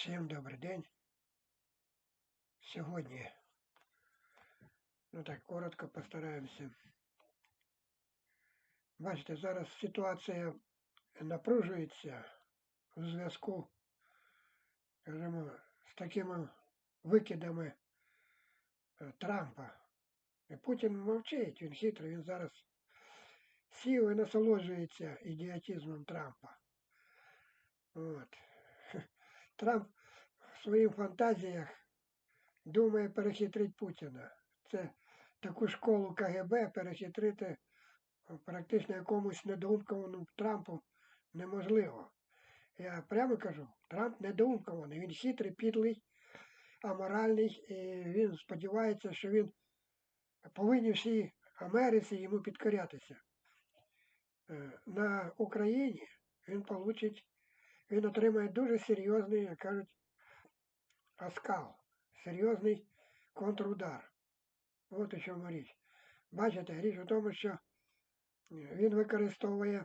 Всім добрий день. Сьогодні, ну так, коротко постараємося. Бачите, зараз ситуація напружується у зв'язку, скажімо, з такими викидами е, Трампа. І Путін мовчить, він хитрий, він зараз сів і насолоджується ідіотизмом Трампа. От. Трамп своїх фантазіях думає перехитрити Путіна. Це таку школу КГБ перехитрити практично якомусь недоумкованому Трампу неможливо. Я прямо кажу, Трамп недоумкований, він хитрий, підлий, аморальний, і він сподівається, що він повинні всій Америці йому підкорятися. Е, На Україні він получить він отримає дуже серйозний, як кажуть, оскал, серйозний контрудар. От у чому річ. Бачите, річ у тому, що він використовує,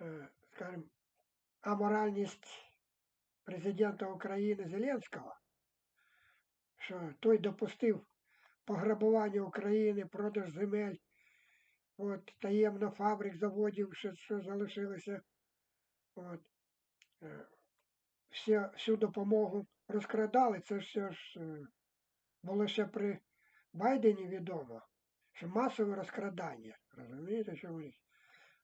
е, скажімо, аморальність президента України Зеленського, що той допустив пограбування України, продаж земель, от, таємно фабрик, заводів, що, що залишилося. От. Е, всі, всю допомогу розкрадали. Це все ж е, було ще при Байдені відомо, що масове розкрадання. Розумієте, що говорить?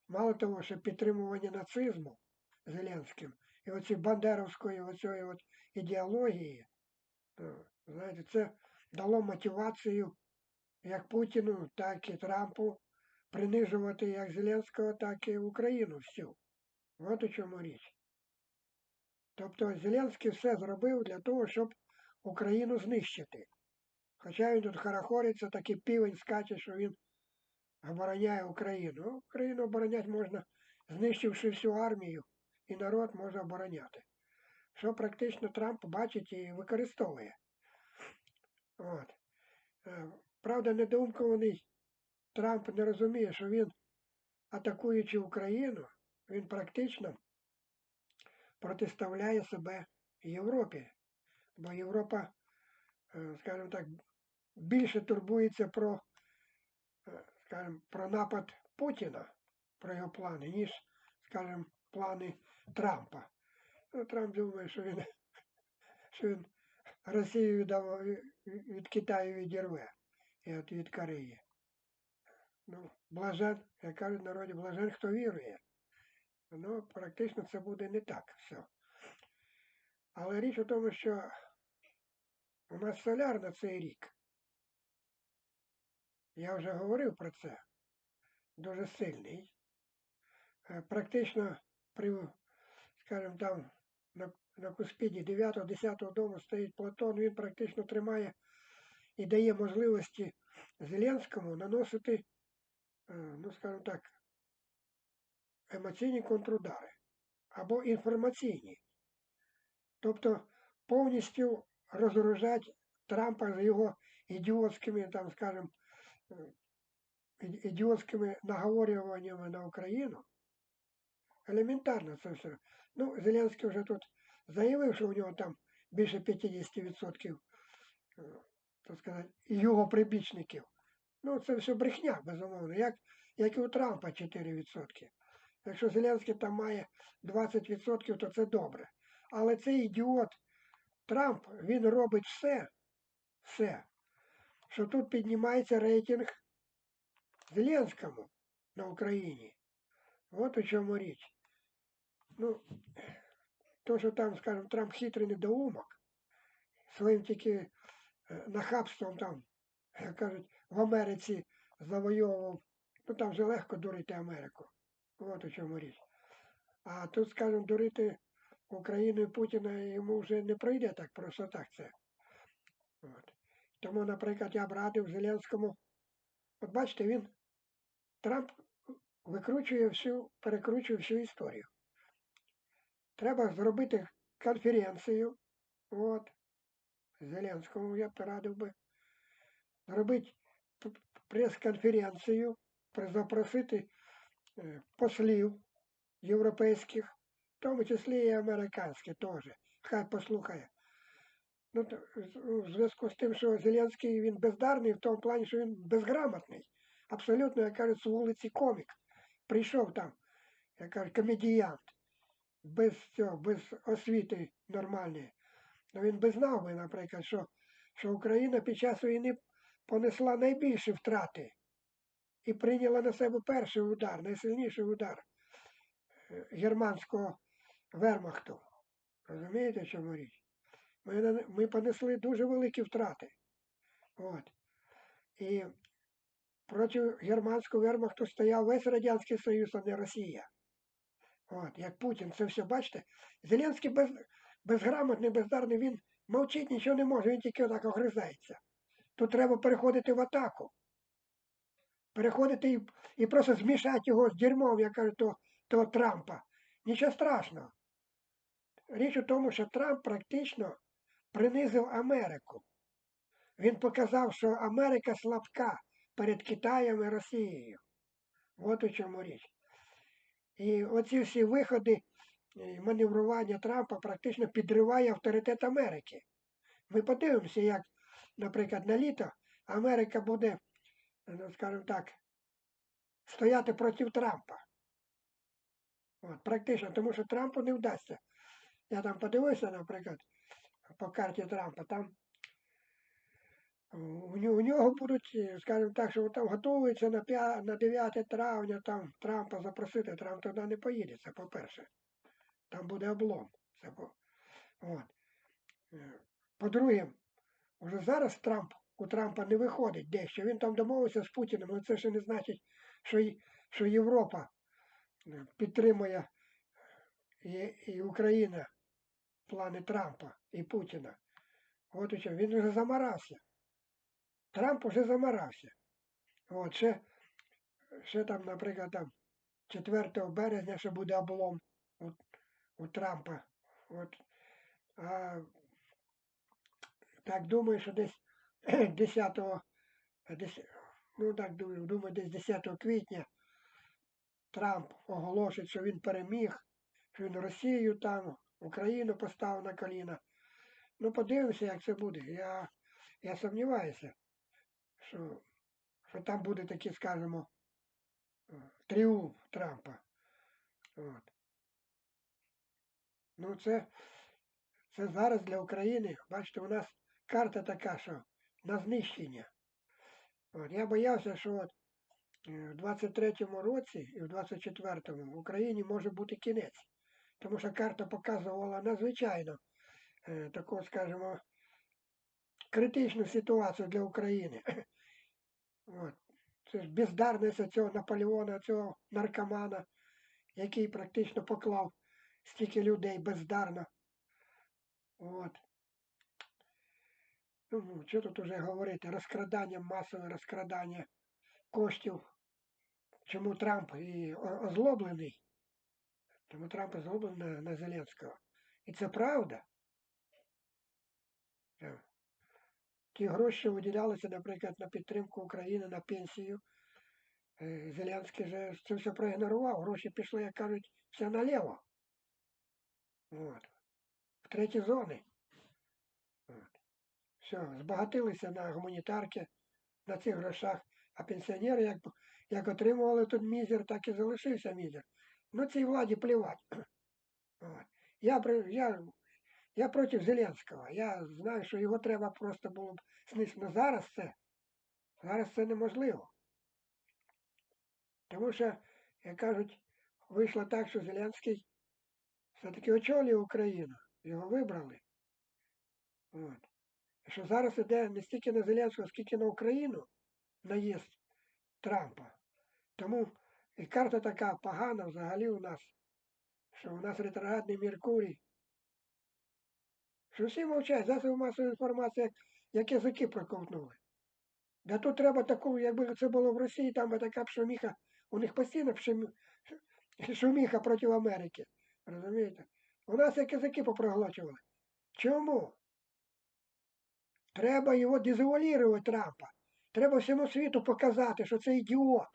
Мало того, що підтримування нацизму Зеленським і оці бандеровської оцієї от ідеології, то, знаєте, це дало мотивацію як Путіну, так і Трампу принижувати як Зеленського, так і Україну всю. От у чому річ. Тобто Зеленський все зробив для того, щоб Україну знищити. Хоча він тут хорохориться, такий півень скаче, що він обороняє Україну. Ну, Україну обороняти можна, знищивши всю армію, і народ може обороняти. Що практично Трамп бачить і використовує. От. Е, правда, недоумкований Трамп не розуміє, що він, атакуючи Україну, він практично протиставляє себе Європі. Бо Європа, е, скажімо так, більше турбується про, е, скажімо, про напад Путіна, про його плани, ніж, скажімо, плани Трампа. Ну, Трамп думає, що він, що він Росію від, від Китаю відірве і від Кореї. Ну, блажен, як кажуть народі, блажен, хто вірує. Ну, практично це буде не так все. Але річ у тому, що у нас соляр на цей рік. Я вже говорив про це. Дуже сильний. Е, практично при, скажімо там, на на Куспіді 9-10 дому стоїть Платон, він практично тримає і дає можливості Зеленському наносити, е, ну, скажімо так, емоційні контрудари або інформаційні. Тобто повністю розоружать Трампа з його ідіотськими, там, скажімо, ідіотськими наговорюваннями на Україну. Елементарно це все. Ну, Зеленський вже тут заявив, що у нього там більше 50%, так сказати, його прибічників. Ну, це все брехня, безумовно, як, як і у Трампа 4%. Якщо Зеленський там має 20%, то це добре. Але цей ідіот Трамп, він робить все, все, що тут піднімається рейтинг Зеленському на Україні. От у чому річ. Ну, то, що там, скажімо, Трамп хитрий недоумок, своїм тільки е, нахабством там, як кажуть, в Америці завойовував, ну там вже легко дурити Америку. От у чому річ. А тут, скажімо, дурити Україну і Путіна йому вже не пройде так просто так це. От. Тому, наприклад, я б радив Зеленському. От бачите, він Трамп викручує всю, перекручує всю історію. Треба зробити конференцію. От. Зеленському я б радив би. Зробити прес-конференцію, запросити послів європейських, в тому числі і американських теж. хай послухає. Ну, то, з- у зв'язку з тим, що Зеленський він бездарний в тому плані, що він безграмотний. Абсолютно, як кажуть, з вулиці комік. Прийшов там, як кажуть, комедіянт, без цього, без освіти нормальної. Ну він би знав би, наприклад, що, що Україна під час війни понесла найбільші втрати і прийняла на себе перший удар, найсильніший удар е, германського вермахту. Розумієте, в чому річ? Ми, ми понесли дуже великі втрати. От. І проти германського вермахту стояв весь Радянський Союз, а не Росія. От, як Путін, це все, бачите? Зеленський без, безграмотний, бездарний, він мовчить, нічого не може, він тільки отак огризається. Тут треба переходити в атаку. Переходити і, і просто змішати його з дерьмом, як кажуть, того, того Трампа. Нічого страшного. Річ у тому, що Трамп практично принизив Америку. Він показав, що Америка слабка перед Китаєм і Росією. От у чому річ. І оці всі виходи і маневрування Трампа практично підриває авторитет Америки. Ми подивимося, як, наприклад, на літо Америка буде, скажімо так, стояти проти Трампа. От, практично, тому що Трампу не вдасться. Я там подивився, наприклад, по карті Трампа, там у нього, у нього будуть, скажімо так, що там готуються на, 5, на 9 травня там Трампа запросити, Трамп туди не поїде, це по-перше. Там буде облом. Це по... От. Е, По-друге, вже зараз Трамп у Трампа не виходить дещо. Він там домовився з Путіним, але це ще не значить, що, що Європа е, підтримує і, і Україна плани Трампа і Путіна. От і що, він вже замарався. Трамп уже замарався. От, ще, ще там, наприклад, там 4 березня ще буде облом у, у Трампа. От. А, так думаю, що десь 10, 10 ну так думаю, десь 10 квітня Трамп оголосить, що він переміг, що він Росію там, Україну поставив на коліна. Ну, подивимося, як це буде. Я, я сумніваюся, що, що там буде такий, скажімо, тріумф Трампа. От. Ну, це, це зараз для України, бачите, у нас карта така, що на знищення. От, я боявся, що от е, в 23-му році і в 24-му в Україні може бути кінець. Тому що карта показувала надзвичайно е, таку, скажімо, критичну ситуацію для України. От. Це ж бездарність цього Наполеона, цього наркомана, який практично поклав стільки людей бездарно. От. Ну, що тут уже говорити? Розкрадання, масове розкрадання коштів. Чому Трамп і озлоблений? Тому Трамп озлоблений на, на Зеленського. І це правда. Ті гроші виділялися, наприклад, на підтримку України, на пенсію. Е, Зеленський же це все проігнорував. Гроші пішли, як кажуть, все наліво. От. В треті зони. Все, збагатилися на гуманітарки, на цих грошах. А пенсіонери, як, як отримували тут мізер, так і залишився мізер. Ну, цій владі плівать. Я, я, я проти Зеленського. Я знаю, що його треба просто було б знищити. Ну зараз це, зараз це неможливо. Тому що, як кажуть, вийшло так, що Зеленський все-таки очолює Україну. Його вибрали. От. Що зараз іде не стільки на Зеленського, скільки на Україну наїзд Трампа. Тому і карта така погана взагалі у нас, що у нас ретроградний Меркурій. Що всі мовчать, засоби масової інформації, як, язики проковтнули. Да тут треба таку, якби це було в Росії, там би така б шуміха, у них постійно шуміха проти Америки. Розумієте? У нас як язики попроглочували. Чому? Треба його дезавуалірувати Трампа. Треба всьому світу показати, що це ідіот.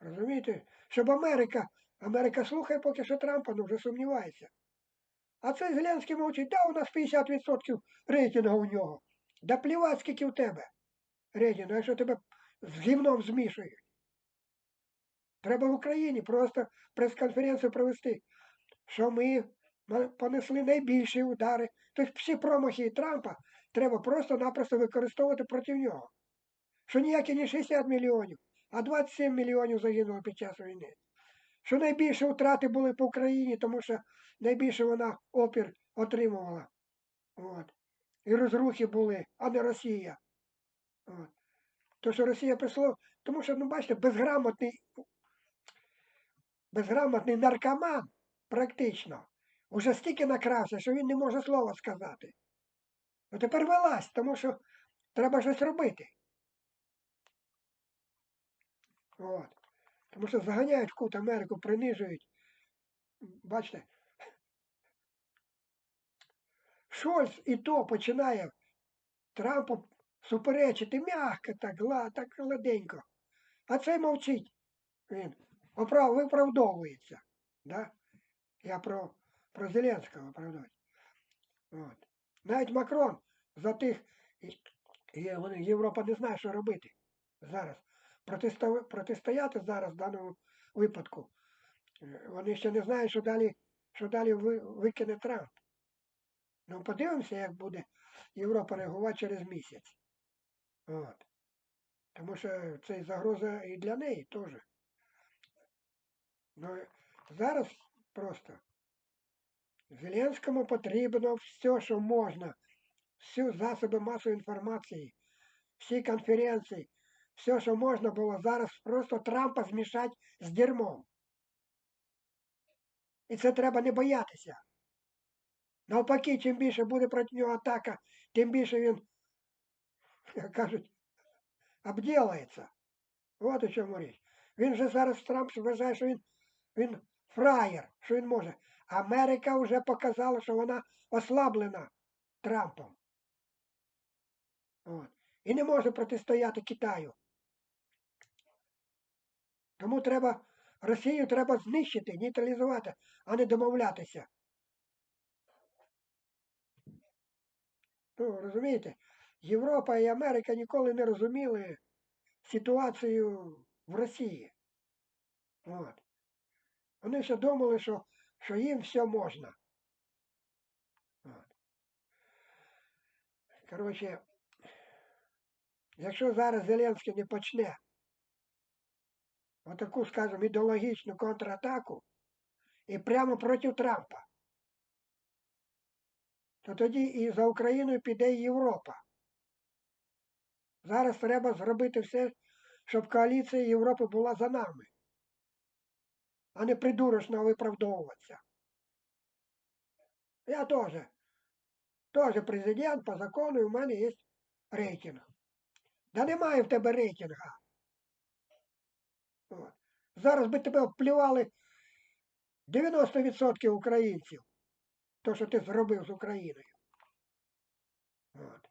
Розумієте? Щоб Америка, Америка слухає поки що Трампа, ну вже сумнівається. А цей Зеленський мовчить, да, у нас 50% рейтингу у нього. Да плівать, скільки у тебе рейтингу, якщо тебе з гімном змішують. Треба в Україні просто прес-конференцію провести, що ми понесли найбільші удари. Тобто всі промахи Трампа треба просто-напросто використовувати проти нього. Що ніякі не 60 мільйонів, а 27 мільйонів загинуло під час війни. Що найбільше втрати були по Україні, тому що найбільше вона опір отримувала. От. І розрухи були, а не Росія. От. То, що Росія прийшло, тому що, ну бачите, безграмотний, безграмотний наркоман практично уже стільки накрався, що він не може слова сказати. Ну тепер вилазь, тому що треба щось робити. От. Тому що заганяють в кут Америку, принижують. Бачите, Шольц і то починає Трампу суперечити м'яко, так, так гладенько. А цей мовчить. Він виправдовується. Да? Я про, про Зеленського оправдовую. От. Навіть Макрон за тих, вони, Європа не знає, що робити зараз. Протиста- протистояти зараз в даному випадку. Вони ще не знають, що далі, що далі ви- викине Трамп. Ну, подивимося, як буде Європа реагувати через місяць. От. Тому що це загроза і для неї теж. Ну, зараз просто Зеленському потрібно все, що можна, всі засоби масової інформації, всі конференції, все, що можна було зараз просто Трампа змішати з дерьмом. І це треба не боятися. Навпаки, чим більше буде проти нього атака, тим більше він, як кажуть, обділається. От у чому річ. Він же зараз Трамп вважає, що він, він фраєр, що він може. Америка вже показала, що вона ослаблена Трампом. От. І не може протистояти Китаю. Тому треба Росію треба знищити, нейтралізувати, а не домовлятися. Ну, розумієте, Європа і Америка ніколи не розуміли ситуацію в Росії. От. Вони все думали, що, що їм все можна. От. Коротше, якщо зараз Зеленський не почне отаку, скажімо, ідеологічну контратаку і прямо проти Трампа, то тоді і за Україною піде Європа. Зараз треба зробити все, щоб коаліція Європи була за нами, а не придурочно виправдовуватися. Я теж. Теж президент по закону, і в мене є рейтинг. Да немає в тебе рейтинга. От. Зараз би тебе вплювали 90% українців. То, що ти зробив з Україною. От.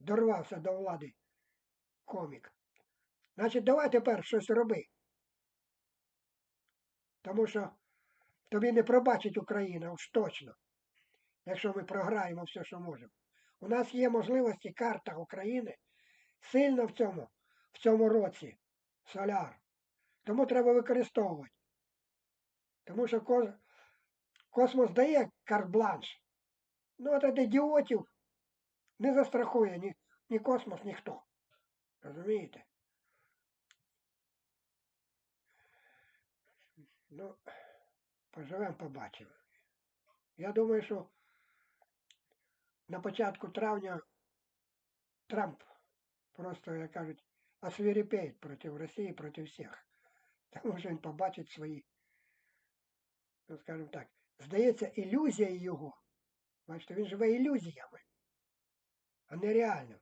Дорвався до влади комік. Значить, давай тепер щось роби. Тому що тобі не пробачить Україна уж точно, якщо ми програємо все, що можемо. У нас є можливості карта України сильно в цьому, в цьому році. Соляр. Тому треба використовувати. Тому що космос дає карт-бланш. Ну, от ідіотів не застрахує ні, ні космос, ніхто. Розумієте? Ну, поживемо, побачимо. Я думаю, що на початку травня Трамп просто, як кажуть, освіріпеє проти Росії, проти всіх. Тому що він побачить свої, ну, скажімо так, здається, ілюзія його. Бачите, він живе ілюзіями, а не реально.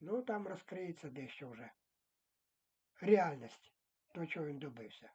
Ну, там розкриється дещо вже. Реальність, то, чого він добився.